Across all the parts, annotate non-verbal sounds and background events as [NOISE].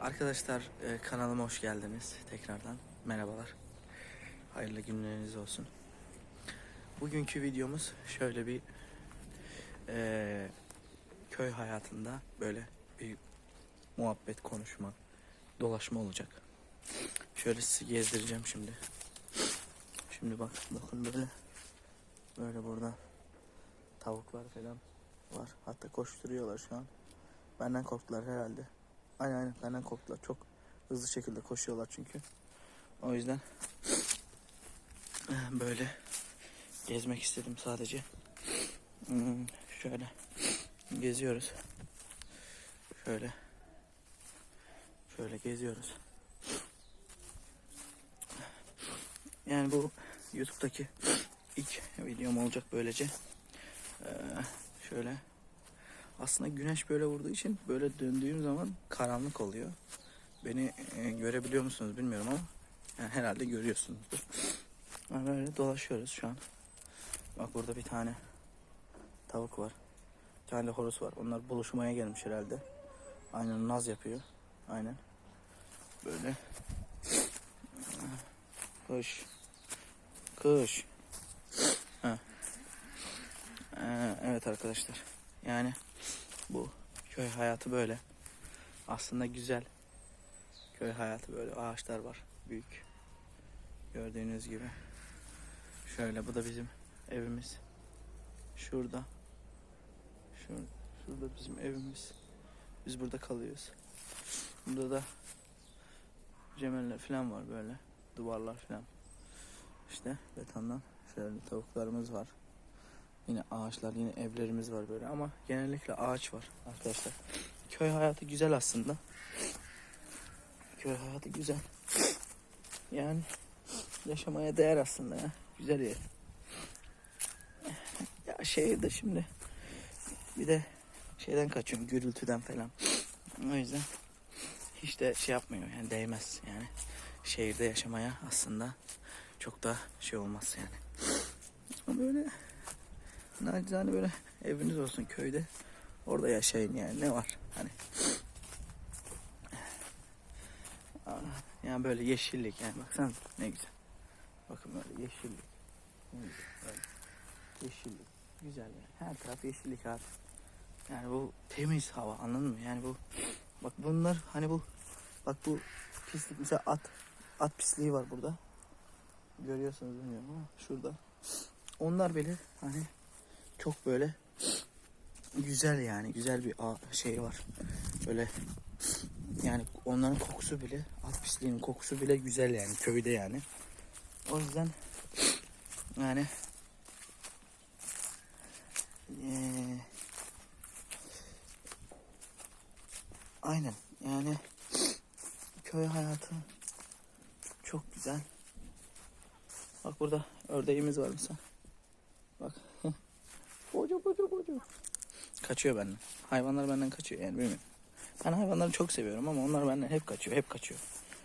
Arkadaşlar e, kanalıma hoş geldiniz tekrardan. Merhabalar. Hayırlı günleriniz olsun. Bugünkü videomuz şöyle bir e, köy hayatında böyle bir muhabbet konuşma, dolaşma olacak. Şöyle sizi gezdireceğim şimdi. Şimdi bak bakın böyle böyle burada tavuklar falan var. Hatta koşturuyorlar şu an. Benden korktular herhalde. Aynen aynen benden korktular. Çok hızlı şekilde koşuyorlar çünkü. O yüzden [CLEARS THROAT] böyle gezmek istedim sadece. Hmm, şöyle geziyoruz. Şöyle şöyle geziyoruz. Yani bu YouTube'daki ilk videom olacak böylece. Ee, şöyle aslında güneş böyle vurduğu için böyle döndüğüm zaman karanlık oluyor. Beni e, görebiliyor musunuz bilmiyorum ama yani herhalde görüyorsunuzdur. [LAUGHS] Yani böyle dolaşıyoruz şu an. Bak burada bir tane tavuk var. Bir tane de horoz var. Onlar buluşmaya gelmiş herhalde. Aynen naz yapıyor. Aynen. Böyle. Kuş. Kuş. Ha. Ee, evet arkadaşlar. Yani bu köy hayatı böyle. Aslında güzel. Köy hayatı böyle ağaçlar var. Büyük. Gördüğünüz gibi. Şöyle bu da bizim evimiz. Şurada. Şur şurada bizim evimiz. Biz burada kalıyoruz. Burada da cemeller falan var böyle. Duvarlar falan. İşte betondan şöyle tavuklarımız var. Yine ağaçlar, yine evlerimiz var böyle ama genellikle ağaç var arkadaşlar. Köy hayatı güzel aslında. Köy hayatı güzel. Yani yaşamaya değer aslında ya. Güzel yer. Ya şehirde şimdi bir de şeyden kaçıyorum gürültüden falan. O yüzden hiç de şey yapmıyor yani değmez yani. Şehirde yaşamaya aslında çok da şey olmaz yani. Ama böyle Nacizane böyle eviniz olsun köyde. Orada yaşayın yani ne var hani. Aa, Yani böyle yeşillik yani baksana ne güzel. Bakın böyle yeşillik. Böyle. Yeşillik. Güzel yani. Her taraf yeşillik abi. Yani bu temiz hava anladın mı? Yani bu bak bunlar hani bu bak bu pislik mesela at at pisliği var burada. Görüyorsunuz bilmiyorum ama şurada. Onlar bile hani çok böyle güzel yani güzel bir şey var. Böyle yani onların kokusu bile at pisliğinin kokusu bile güzel yani köyde yani. O yüzden yani eee, aynen yani köy hayatı çok güzel. Bak burada ördeğimiz var mesela. Bak. Koca koca koca. Kaçıyor benden. Hayvanlar benden kaçıyor yani bilmiyorum. Ben hayvanları çok seviyorum ama onlar benden hep kaçıyor, hep kaçıyor.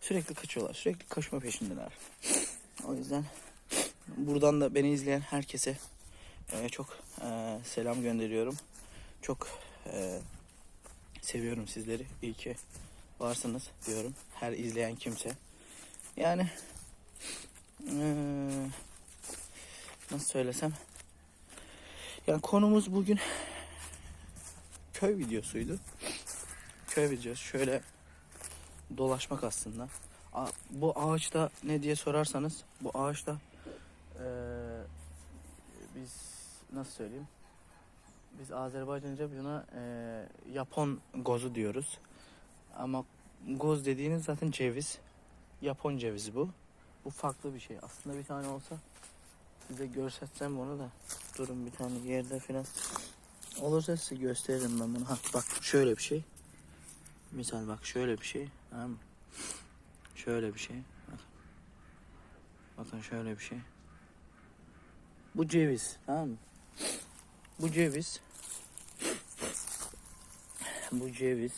Sürekli kaçıyorlar, sürekli kaçma peşindeler. O yüzden buradan da beni izleyen herkese e, çok e, selam gönderiyorum. Çok e, seviyorum sizleri. İyi ki varsınız diyorum. Her izleyen kimse. Yani nasıl söylesem yani konumuz bugün köy videosuydu. Köy videosu şöyle dolaşmak aslında. Bu ağaçta ne diye sorarsanız bu ağaçta eee, biz nasıl söyleyeyim? Biz Azerbaycanca buna eee Japon gozu diyoruz. Ama goz dediğiniz zaten ceviz. Japon cevizi bu. Bu farklı bir şey. Aslında bir tane olsa size göstersem bunu da. Durun bir tane yerde falan. Olursa size gösteririm ben bunu. Ha, bak şöyle bir şey. Misal bak şöyle bir şey. Tamam mı? Şöyle bir şey. Bak. Bakın şöyle bir şey. Bu ceviz. Tamam mı? Bu ceviz. Bu ceviz.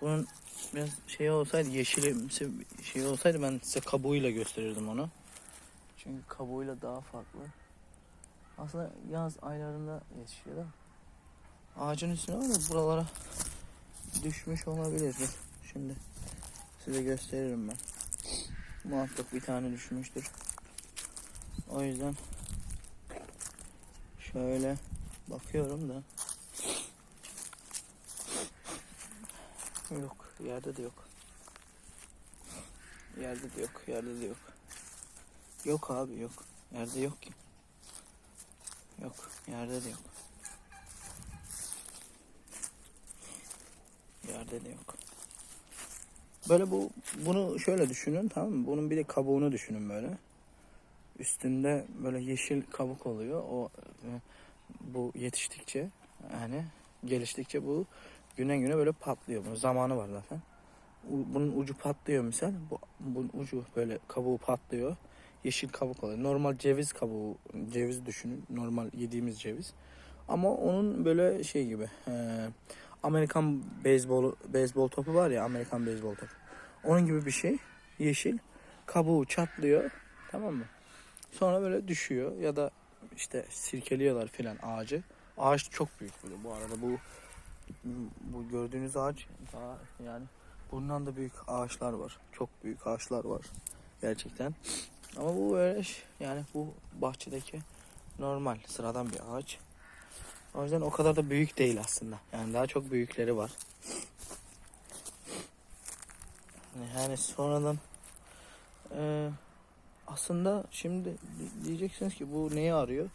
Bunun biraz şey olsaydı yeşilimsi şey olsaydı ben size kabuğuyla gösterirdim onu. Çünkü kabuğuyla daha farklı. Aslında yaz aylarında yetişiyor da. Ağacın üstüne var buralara düşmüş olabilir. Şimdi size gösteririm ben. Muhakkak bir tane düşmüştür. O yüzden şöyle bakıyorum da yok yerde de yok. Yerde de yok, yerde de yok. Yok abi yok. Yerde yok ki. Yok, yerde de yok. Yerde de yok. Böyle bu bunu şöyle düşünün tamam mı? Bunun bir de kabuğunu düşünün böyle. Üstünde böyle yeşil kabuk oluyor. O e, bu yetiştikçe yani geliştikçe bu güne güne böyle patlıyor. Bunun zamanı var zaten. Bunun ucu patlıyor misal. Bu, bunun ucu böyle kabuğu patlıyor. Yeşil kabuk oluyor. Normal ceviz kabuğu, ceviz düşünün. Normal yediğimiz ceviz. Ama onun böyle şey gibi. e, Amerikan beyzbol beyzbol topu var ya Amerikan beyzbol topu. Onun gibi bir şey. Yeşil. Kabuğu çatlıyor. Tamam mı? Sonra böyle düşüyor ya da işte sirkeliyorlar filan ağacı. Ağaç çok büyük böyle bu arada bu bu gördüğünüz ağaç daha yani bundan da büyük ağaçlar var. Çok büyük ağaçlar var gerçekten. Ama bu böyle yani bu bahçedeki normal sıradan bir ağaç. O yüzden o kadar da büyük değil aslında. Yani daha çok büyükleri var. Yani sonradan eee, aslında şimdi di- diyeceksiniz ki bu neyi arıyor?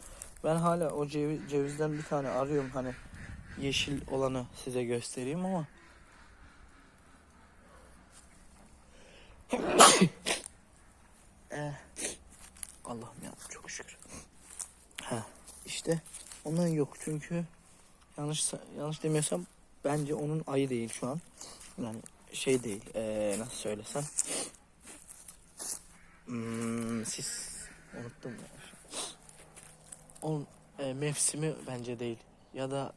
Ben hala o ceviz, cevizden bir tane arıyorum hani yeşil olanı size göstereyim ama Eh, Allah'ım ya çok şükür. Ha işte ondan yok çünkü yanlış yanlış demiyorsam bence onun ayı değil şu an. Yani şey değil eee, nasıl söylesem. Hmm, siz unuttum ya. Onun e, mevsimi bence değil ya da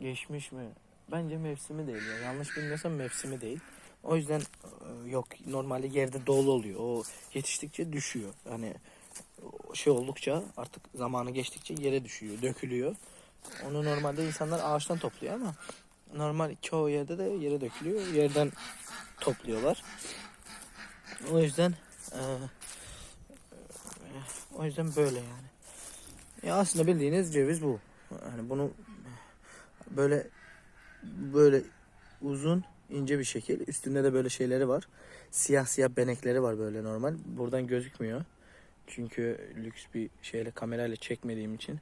geçmiş mi? Bence mevsimi değil ya. Yanlış bilmiyorsam mevsimi değil. O yüzden e, yok normalde yerde dolu oluyor. O yetiştikçe düşüyor. Hani şey oldukça artık zamanı geçtikçe yere düşüyor, dökülüyor. Onu normalde insanlar ağaçtan topluyor ama normal çoğu yerde de yere dökülüyor. Yerden topluyorlar. O yüzden e, o yüzden böyle yani. Ya aslında bildiğiniz ceviz bu. Yani bunu böyle böyle uzun ince bir şekil. Üstünde de böyle şeyleri var. Siyah siyah benekleri var böyle normal. Buradan gözükmüyor. Çünkü lüks bir şeyle kamerayla çekmediğim için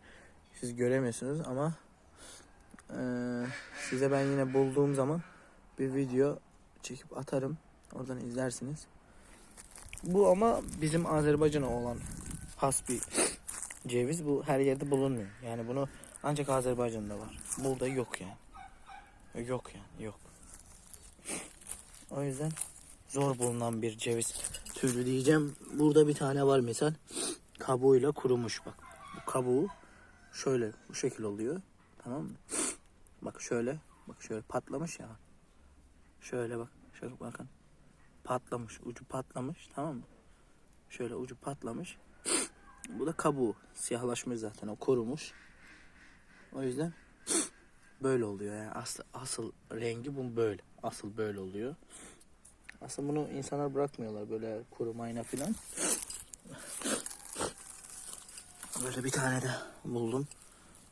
siz göremiyorsunuz ama eee, size ben yine bulduğum zaman bir video çekip atarım. Oradan izlersiniz. Bu ama bizim Azerbaycan'a olan has bir ceviz. Bu her yerde bulunmuyor. Yani bunu ancak Azerbaycan'da var. Burada yok yani. Yok yani yok. O yüzden zor bulunan bir ceviz türü diyeceğim. Burada bir tane var misal. Kabuğuyla kurumuş bak. Bu kabuğu şöyle bu şekil oluyor. Tamam mı? Bak şöyle. Bak şöyle patlamış ya. Şöyle bak. Şöyle bakın. Patlamış. Ucu patlamış. Tamam mı? Şöyle ucu patlamış. Bu da kabuğu. Siyahlaşmış zaten. O kurumuş. O yüzden böyle oluyor yani. Asıl, asıl rengi bu böyle. Asıl böyle oluyor. Aslında bunu insanlar bırakmıyorlar böyle kurumayına filan. Böyle bir tane de buldum.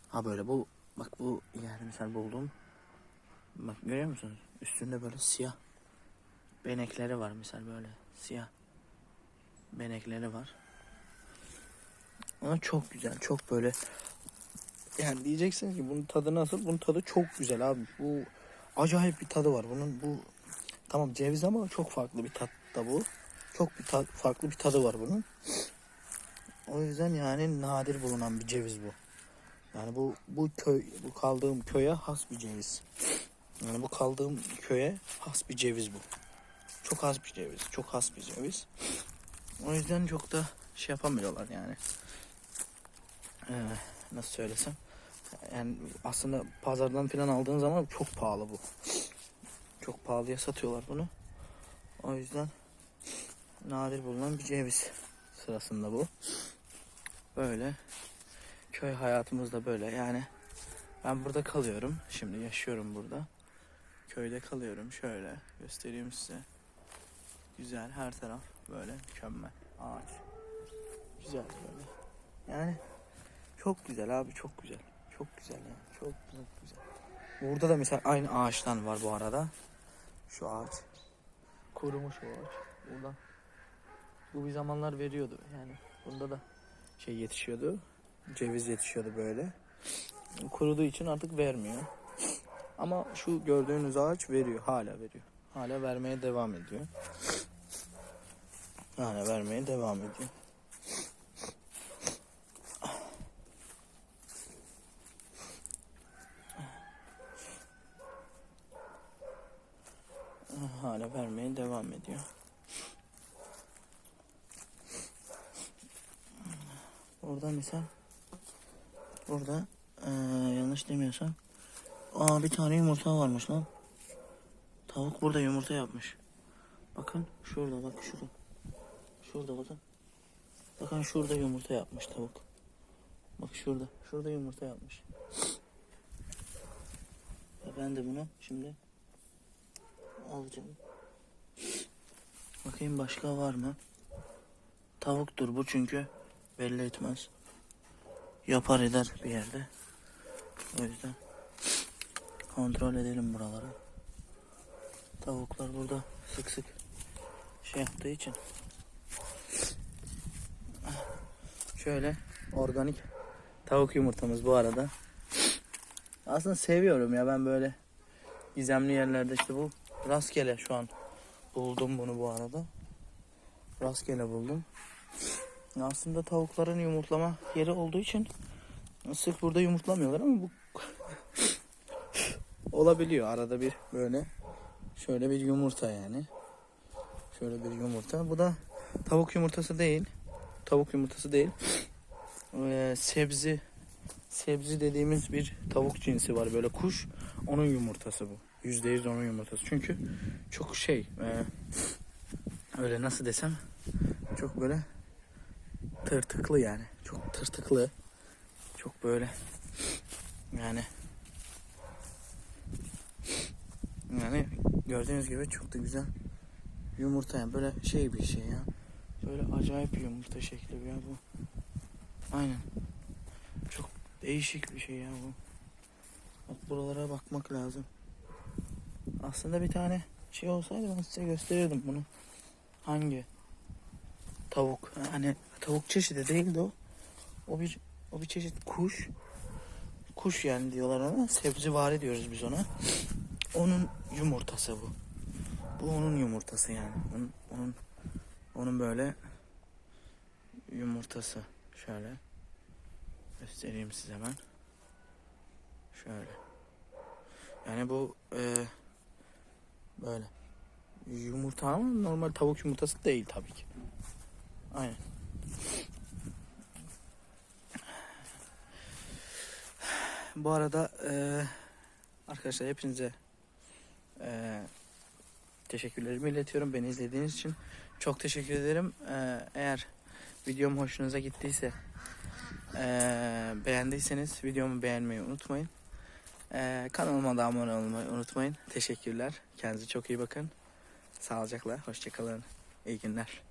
Ha böyle bu bak bu yani misal buldum. Bak görüyor musunuz? Üstünde böyle siyah benekleri var misal böyle siyah benekleri var. Ama çok güzel, çok böyle yani diyeceksiniz ki bunun tadı nasıl? Bunun tadı çok güzel abi. Bu acayip bir tadı var. Bunun bu tamam ceviz ama çok farklı bir tat da bu. Çok bir tat, farklı bir tadı var bunun. O yüzden yani nadir bulunan bir ceviz bu. Yani bu bu köy bu kaldığım köye has bir ceviz. Yani bu kaldığım köye has bir ceviz bu. Çok has bir ceviz. Çok has bir ceviz. O yüzden çok da şey yapamıyorlar yani. Ee, nasıl söylesem. Yani aslında pazardan falan aldığın zaman çok pahalı bu. Çok pahalıya satıyorlar bunu. O yüzden nadir bulunan bir ceviz sırasında bu. Böyle köy hayatımız da böyle yani ben burada kalıyorum. Şimdi yaşıyorum burada. köyde kalıyorum. Şöyle göstereyim size. Güzel her taraf böyle mükemmel. Ağaç. Güzel böyle. Yani çok güzel abi çok güzel. Çok güzel yani. Çok çok güzel. Burada da mesela aynı ağaçtan var bu arada. Şu ağaç. Kurumuş o ağaç. Burada. Bu bir zamanlar veriyordu yani. Bunda da şey yetişiyordu. Ceviz yetişiyordu böyle. Kuruduğu için artık vermiyor. Ama şu gördüğünüz ağaç veriyor. Hala veriyor. Hala vermeye devam ediyor. Hala vermeye devam ediyor. Hala vermeye devam ediyor. Orada misal Burada eee, yanlış demiyorsam Aa bir tane yumurta varmış lan. Tavuk burada yumurta yapmış. Bakın şurada bak şurada. Şurada bakın. Bakın şurada yumurta yapmış tavuk. Bak şurada. Şurada yumurta yapmış. Ben de bunu şimdi alacağım. Bakayım başka var mı? Tavuktur bu çünkü belli etmez. Yapar eder bir yerde. O yüzden kontrol edelim buraları. Tavuklar burada sık sık şey yaptığı için. Şöyle organik tavuk yumurtamız bu arada. Aslında seviyorum ya ben böyle gizemli yerlerde işte bu rastgele şu an buldum bunu bu arada. Rastgele buldum. Aslında tavukların yumurtlama yeri olduğu için sık burada yumurtlamıyorlar ama bu [LAUGHS] olabiliyor arada bir böyle şöyle bir yumurta yani. Şöyle bir yumurta. Bu da tavuk yumurtası değil. Tavuk yumurtası değil. Ee, sebzi sebzi dediğimiz bir tavuk cinsi var böyle kuş. Onun yumurtası bu. Yüzde yüz onun yumurtası. Çünkü çok şey e, öyle nasıl desem çok böyle tırtıklı yani. Çok tırtıklı. Çok böyle yani yani gördüğünüz gibi çok da güzel yumurta yani böyle şey bir şey ya. Böyle acayip bir yumurta şekli ya bu. Aynen. Çok değişik bir şey ya bu. Bak buralara bakmak lazım. Aslında bir tane şey olsaydı ben size gösterirdim bunu. Hangi tavuk? Hani tavuk çeşidi değildi o. O bir o bir çeşit kuş. Kuş yani diyorlar ona. Sebzevari diyoruz biz ona. Onun yumurtası bu. Bu onun yumurtası yani. Onun, onun, onun böyle yumurtası. Şöyle göstereyim size hemen. Şöyle. Yani bu e, böyle yumurta ama normal tavuk yumurtası değil tabii ki. Aynen. Bu arada e, arkadaşlar hepinize e, teşekkürlerimi iletiyorum beni izlediğiniz için. Çok teşekkür ederim. E, eğer videom hoşunuza gittiyse e, beğendiyseniz videomu beğenmeyi unutmayın. E, kanalıma da abone olmayı unutmayın. Teşekkürler. Kendinize çok iyi bakın. Sağlıcakla. Hoşçakalın. İyi günler.